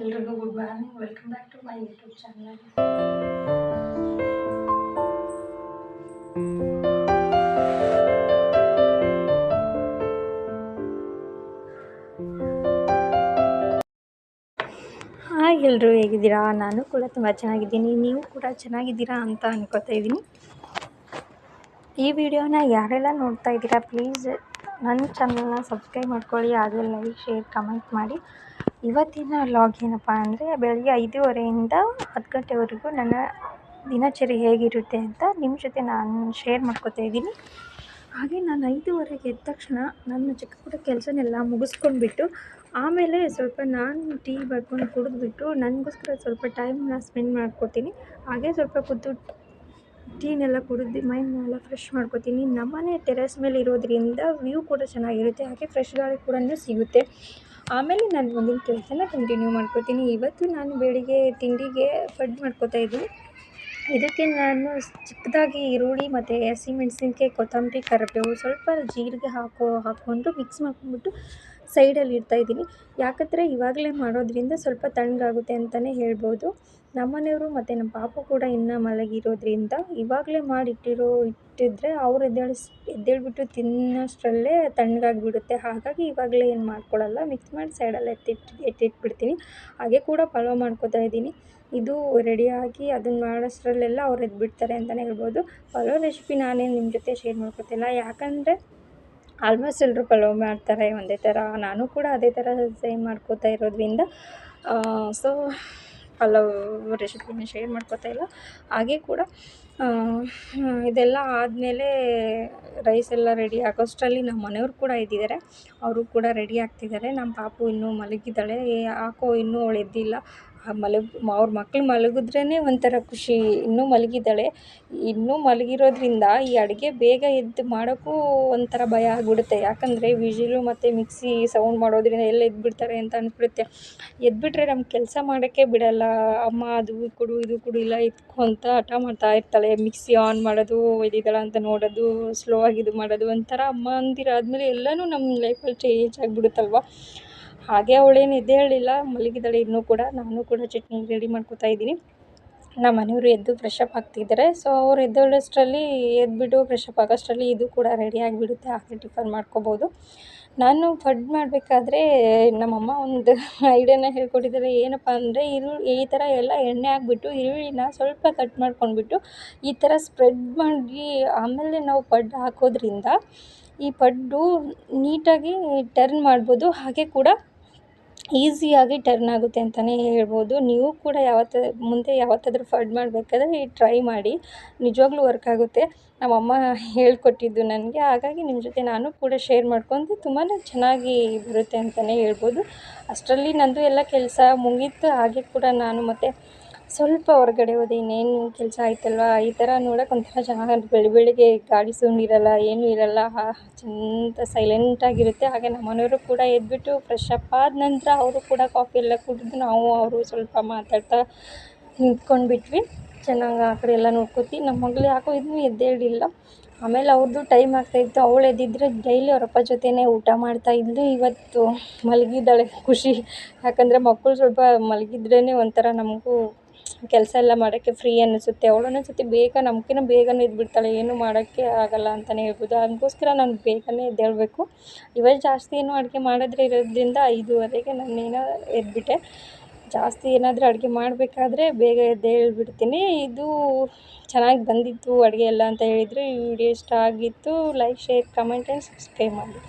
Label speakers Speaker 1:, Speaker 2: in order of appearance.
Speaker 1: ಎಲ್ರಿಗೂ good morning welcome back to my YouTube channel hi ಎಲ್ಲರೂ ಹೇಗಿದ್ದೀರಾ? ನಾನು ಕೂಡ ತುಂಬ ಚೆನ್ನಾಗಿದ್ದೀನಿ. ನೀವು ಕೂಡ ಚೆನ್ನಾಗಿದ್ದೀರಾ ಅಂತ ಅನ್ಕೋತಾ ಇದ್ದೀನಿ. ಈ ವಿಡಿಯೋನ ಯಾರೆಲ್ಲ ನೋಡ್ತಾ ಇದ್ದೀರಾ ಪ್ಲೀಸ್ ನನ್ನ ಚಾನಲ್ನ ಸಬ್ಸ್ಕ್ರೈಬ್ ಮಾಡ್ಕೊಳ್ಳಿ. ಹಾಗೆ ಲೈಕ್ ಶೇರ್ ಕಮೆಂಟ್ ಮಾಡಿ. ಇವತ್ತಿನ ಲಾಗ್ ಏನಪ್ಪ ಅಂದರೆ ಬೆಳಗ್ಗೆ ಐದೂವರೆಯಿಂದ ಹತ್ತು ಗಂಟೆವರೆಗೂ ನನ್ನ ದಿನಚರಿ ಹೇಗಿರುತ್ತೆ ಅಂತ ನಿಮ್ಮ ಜೊತೆ ನಾನು ಶೇರ್ ಮಾಡ್ಕೋತಾ ಇದ್ದೀನಿ. ಹಾಗೆ ನಾನು ಐದೂವರೆಗೆ ಎದ್ದ ತಕ್ಷಣ ನನ್ನ ಚಿಕ್ಕ ಪುಟ್ಟ ಕೆಲಸನೆಲ್ಲ ಮುಗಿಸ್ಕೊಂಡ್ಬಿಟ್ಟು ಆಮೇಲೆ ಸ್ವಲ್ಪ ನಾನು ಟೀ ಬರ್ಕೊಂಡು ಕುಡಿದ್ಬಿಟ್ಟು ನನಗೋಸ್ಕರ ಸ್ವಲ್ಪ ಟೈಮ್ನ ಸ್ಪೆಂಡ್ ಮಾಡ್ಕೋತೀನಿ. ಹಾಗೆ ಸ್ವಲ್ಪ ಕುದ್ದು ಟೀನೆಲ್ಲ ಕುಡಿದು ಮೈಂಡ್ನೆಲ್ಲ ಫ್ರೆಶ್ ಮಾಡ್ಕೋತೀನಿ. ನಮ್ಮನೆ ಟೆರೆಸ್ ಮೇಲೆ ಇರೋದ್ರಿಂದ ವ್ಯೂ ಕೂಡ ಚೆನ್ನಾಗಿರುತ್ತೆ. ಹಾಗೆ ಫ್ರೆಶ್ ಗಾಳಿ ಕೂಡ ಸಿಗುತ್ತೆ. ಆಮೇಲೆ ನಾನು ಮುಂದಿನ ಕೆಲಸನ ಕಂಟಿನ್ಯೂ ಮಾಡ್ಕೋತೀನಿ. ಇವತ್ತು ನಾನು ಬೆಳಿಗ್ಗೆ ತಿಂಡಿಗೆ ಫಡ್ ಮಾಡ್ಕೋತಾ ಇದ್ದೀನಿ ಇದಕ್ಕೆ ನಾನು ಚಿಕ್ಕದಾಗಿ ಈರುಳ್ಳಿ ಮತ್ತು ಹಸಿಮೆಣ್ಸಿನ್ಕಾಯಿ ಕೊತ್ತಂಬರಿ, ಕರಿಬೇವು ಸ್ವಲ್ಪ ಜೀರಿಗೆ ಹಾಕೋ, ಹಾಕ್ಕೊಂಡು ಮಿಕ್ಸ್ ಮಾಡ್ಕೊಂಡ್ಬಿಟ್ಟು ಸೈಡಲ್ಲಿ ಇಡ್ತಾಯಿದ್ದೀನಿ ಯಾಕಂದರೆ ಇವಾಗಲೇ ಮಾಡೋದ್ರಿಂದ ಸ್ವಲ್ಪ ತಣ್ಣಗಾಗುತ್ತೆ ಅಂತಲೇ ಹೇಳ್ಬೋದು. ನಮ್ಮನೆಯವರು ಮತ್ತು ನಮ್ಮ ಪಾಪು ಕೂಡ ಇನ್ನೂ ಮಲಗಿರೋದ್ರಿಂದ ಇವಾಗಲೇ ಮಾಡಿಟ್ಟಿರೋ ಇಟ್ಟಿದ್ದರೆ ಅವ್ರು ಎದ್ದೇಳಿಸ್ ಎದ್ದೇಳಿಬಿಟ್ಟು ತಿನ್ನೋಷ್ಟರಲ್ಲೇ ತಣ್ಣಗಾಗಿಬಿಡುತ್ತೆ. ಹಾಗಾಗಿ ಇವಾಗಲೇ ಏನು ಮಾಡ್ಕೊಳ್ಳಲ್ಲ ಮಿಕ್ಸ್ ಮಾಡಿ ಸೈಡಲ್ಲಿ ಎತ್ತಿಟ್ಟು ಎತ್ತಿಟ್ಬಿಡ್ತೀನಿ ಹಾಗೆ ಕೂಡ ಪಲಾವ್ ಮಾಡ್ಕೋತಾ ಇದ್ದೀನಿ. ಇದು ರೆಡಿಯಾಗಿ ಅದನ್ನು ಮಾಡೋಷ್ಟರಲ್ಲೆಲ್ಲ ಅವ್ರು ಎದ್ದುಬಿಡ್ತಾರೆ ಅಂತಲೇ ಹೇಳ್ಬೋದು. ಪಲಾವ್ ರೆಸಿಪಿ ನಾನೇನು ನಿಮ್ಮ ಜೊತೆ ಶೇರ್ ಮಾಡ್ಕೋತಿಲ್ಲ. ಯಾಕಂದರೆ ಆಲ್ಮೋಸ್ಟ್ ಎಲ್ಲರೂ ಪಲಾವ್ ಮಾಡ್ತಾರೆ ಒಂದೇ ಥರ ನಾನು ಕೂಡ ಅದೇ ಥರ ಸೇಮ್ ಮಾಡ್ಕೋತಾ ಇರೋದ್ರಿಂದ. ಸೊ ಪಲಾವ್ ರೆಸಿಪಿನ ಶೇರ್ ಮಾಡ್ಕೋತಾ ಇಲ್ಲ. ಹಾಗೆ ಕೂಡ ಇದೆಲ್ಲ ಆದಮೇಲೆ ರೈಸ್ ಎಲ್ಲ ರೆಡಿ ಆಗೋಷ್ಟರಲ್ಲಿ ನಮ್ಮ ಮನೆಯವ್ರು ಕೂಡ ಇದ್ದಿದ್ದಾರೆ. ಅವರು ಕೂಡ ರೆಡಿ ಆಗ್ತಿದ್ದಾರೆ. ನಮ್ಮ ಪಾಪು ಇನ್ನೂ ಮಲಗಿದ್ದಾಳೆ. ಯಾಕೋ ಇನ್ನೂ ಅವ್ಳು ಎದ್ದಿಲ್ಲ. ಮಲಗಿ, ಅವ್ರ ಮಕ್ಳು ಮಲಗಿದ್ರೇ ಒಂಥರ ಖುಷಿ. ಇನ್ನೂ ಮಲಗಿದ್ದಾಳೆ. ಇನ್ನೂ ಮಲಗಿರೋದ್ರಿಂದ ಈ ಅಡುಗೆ ಬೇಗ ಎದ್ದು ಮಾಡೋಕ್ಕೂ ಒಂಥರ ಭಯ ಆಗಿಬಿಡುತ್ತೆ. ಯಾಕಂದರೆ ವಿಜಿಲು ಮತ್ತು ಮಿಕ್ಸಿ ಸೌಂಡ್ ಮಾಡೋದ್ರಿಂದ ಎಲ್ಲ ಎದ್ದುಬಿಡ್ತಾರೆ ಅಂತ ಅನ್ಸ್ಬಿಡುತ್ತೆ. ಎದ್ಬಿಟ್ರೆ ನಮ್ಮ ಕೆಲಸ ಮಾಡೋಕ್ಕೆ ಬಿಡೋಲ್ಲ. ಅಮ್ಮ, ಅದು ಕೊಡು, ಇದು ಕೊಡು, ಇಲ್ಲ ಎತ್ಕೊ ಅಂತ ಹಠ ಮಾಡ್ತಾ ಇರ್ತಾಳೆ. ಮಿಕ್ಸಿ ಆನ್ ಮಾಡೋದು ಎದ್ದಿದ್ದಾಳ ಅಂತ ನೋಡೋದು, ಸ್ಲೋ ಆಗಿ ಇದು ಮಾಡೋದು ಒಂಥರ ಅಮ್ಮ ಅಂದಿರಾದ್ಮೇಲೆ ಎಲ್ಲನೂ ನಮ್ಮ ಲೈಫಲ್ಲಿ ಚೇಂಜ್ ಆಗಿಬಿಡುತ್ತಲ್ವ? ಹಾಗೆ ಅವಳೇನು ಹೇಳಿಲ್ಲ ಮಲಗಿದ್ದಾಳೆ ಇನ್ನೂ ಕೂಡ. ನಾನು ಕೂಡ ಚಟ್ನಿ ರೆಡಿ ಮಾಡ್ಕೋತಾ ಇದ್ದೀನಿ. ನಮ್ಮ ಮನೆಯವರು ಎದ್ದು ಫ್ರೆಶ್ ಅಪ್ ಆಗ್ತಿದ್ದಾರೆ ಸೊ ಅವ್ರು ಎದ್ದೇಳೋಷ್ಟರಲ್ಲಿ ಎದ್ದುಬಿಟ್ಟು ಫ್ರೆಶಪ್ ಆಗೋಷ್ಟರಲ್ಲಿ ಇದು ಕೂಡ ರೆಡಿ ಆಗಿಬಿಡುತ್ತೆ. ಹಾಗೆ ಟಿಫನ್ ಮಾಡ್ಕೋಬೋದು. ನಾನು ಫಡ್ ಮಾಡಬೇಕಾದ್ರೆ ನಮ್ಮಮ್ಮ ಒಂದು ಐಡಿಯಾನ ಹೇಳ್ಕೊಟ್ಟಿದ್ದಾರೆ. ಏನಪ್ಪ ಅಂದರೆ ಈರುಳ್ಳಿ ಈ ಥರ ಎಲ್ಲ ಎಣ್ಣೆ ಹಾಕ್ಬಿಟ್ಟು, ಈರುಳ್ಳಿನ ಸ್ವಲ್ಪ ಕಟ್ ಮಾಡ್ಕೊಂಡ್ಬಿಟ್ಟು, ಈ ಥರ ಸ್ಪ್ರೆಡ್ ಮಾಡಿ, ಆಮೇಲೆ ನಾವು ಪಡ್ಡು ಹಾಕೋದ್ರಿಂದ ಈ ಪಡ್ಡು ನೀಟಾಗಿ ಟರ್ನ್ ಮಾಡ್ಬೋದು. ಹಾಗೆ ಕೂಡ ಈಸಿಯಾಗಿ ಟರ್ನ್ ಆಗುತ್ತೆ ಅಂತಲೇ ಹೇಳ್ಬೋದು. ನೀವು ಕೂಡ ಯಾವತ್ತು, ಮುಂದೆ ಯಾವತ್ತಾದರೂ ಫಡ್ ಮಾಡಬೇಕಾದ್ರೆ ಟ್ರೈ ಮಾಡಿ. ನಿಜವಾಗ್ಲೂ ವರ್ಕ್ ಆಗುತ್ತೆ. ನಮ್ಮಮ್ಮ ಹೇಳ್ಕೊಟ್ಟಿದ್ದು ನನಗೆ. ಹಾಗಾಗಿ ನಿಮ್ಮ ಜೊತೆ ನಾನು ಕೂಡ ಶೇರ್ ಮಾಡ್ಕೊಂಡು ತುಂಬಾ ಚೆನ್ನಾಗಿ ಬರುತ್ತೆ ಅಂತಲೇ ಹೇಳ್ಬೋದು. ಅಷ್ಟರಲ್ಲಿ ನನ್ನದು ಎಲ್ಲ ಕೆಲಸ ಮುಗೀತು. ಹಾಗೆ ಕೂಡ ನಾನು ಮತ್ತು ಸ್ವಲ್ಪ ಹೊರಗಡೆ ಹೋದೆ, ಇನ್ನೇನು ಕೆಲಸ ಆಯ್ತಲ್ವಾ? ಈ ಥರ ನೋಡೋಕೆ ಒಂಥರ ಚೆನ್ನಾಗಿ ಬೆಳಿ ಬೆಳಿಗ್ಗೆ ಗಾಡಿ ಸೌಂಡ್ ಇರೋಲ್ಲ, ಏನೂ ಇರಲ್ಲ. ಚಂದ ಸೈಲೆಂಟಾಗಿರುತ್ತೆ ಹಾಗೆ ನಮ್ಮ ಮನೆಯವರು ಕೂಡ ಎದ್ಬಿಟ್ಟು ಫ್ರೆಶ್ ಅಪ್ ಆದ ನಂತರ ಅವರು ಕೂಡ ಕಾಫಿ ಎಲ್ಲ ಕುಡಿದು ನಾವು ಅವರು ಸ್ವಲ್ಪ ಮಾತಾಡ್ತಾ ನಿಂತ್ಕೊಂಡ್ಬಿಟ್ವಿ. ಚೆನ್ನಾಗಿ ಆ ಕಡೆ ಎಲ್ಲ ನೋಡ್ಕೋತಿ. ನಮ್ಮ ಮಗಳು ಯಾಕೋ ಇದನ್ನು ಎದ್ದೇಳಿಲ್ಲ ಆಮೇಲೆ ಅವ್ರದ್ದು ಟೈಮ್ ಆಗ್ತಾಯಿತ್ತು ಅವಳು ಎದ್ದಿದ್ದರೆ ಡೈಲಿ ಅವರಪ್ಪ ಜೊತೆನೇ ಊಟ ಮಾಡ್ತಾ ಇದ್ದು ಇವತ್ತು ಮಲಗಿದ್ದಾಳೆ. ಖುಷಿ. ಯಾಕಂದರೆ ಮಕ್ಕಳು ಸ್ವಲ್ಪ ಮಲಗಿದ್ರೇ ಒಂಥರ ನಮಗೂ ಕೆಲಸ ಎಲ್ಲ ಮಾಡೋಕ್ಕೆ ಫ್ರೀ ಅನ್ನಿಸುತ್ತೆ. ಅವಳು ಒಂದೊಂದು ಬೇಗ ನಮ್ಗಿಂತ ಬೇಗನೆ ಎದ್ದುಬಿಡ್ತಾಳೆ ಏನು ಮಾಡೋಕ್ಕೆ ಆಗೋಲ್ಲ ಅಂತಲೇ ಹೇಳ್ಬೋದು. ಅದಕ್ಕೋಸ್ಕರ ನಾನು ಬೇಗನೆ ಎದ್ದೇಳಬೇಕು. ಇವಾಗ ಜಾಸ್ತಿ ಏನು ಅಡುಗೆ ಮಾಡಿದ್ರೆ ಇರೋದ್ರಿಂದ ಐದೂವರೆಗೆ ಏನು ಎದ್ದುಬಿಟ್ಟೆ ಜಾಸ್ತಿ ಏನಾದರೂ ಅಡುಗೆ ಮಾಡಬೇಕಾದ್ರೆ ಬೇಗ ಎದ್ದೇಳ್ಬಿಡ್ತೀನಿ. ಇದು ಚೆನ್ನಾಗಿ ಬಂದಿತ್ತು ಅಡುಗೆ ಎಲ್ಲ ಅಂತ ಹೇಳಿದರೆ ಈ ವಿಡಿಯೋ ಇಷ್ಟ ಆಗಿತ್ತು. Like share comment and subscribe ಮಾಡಿ.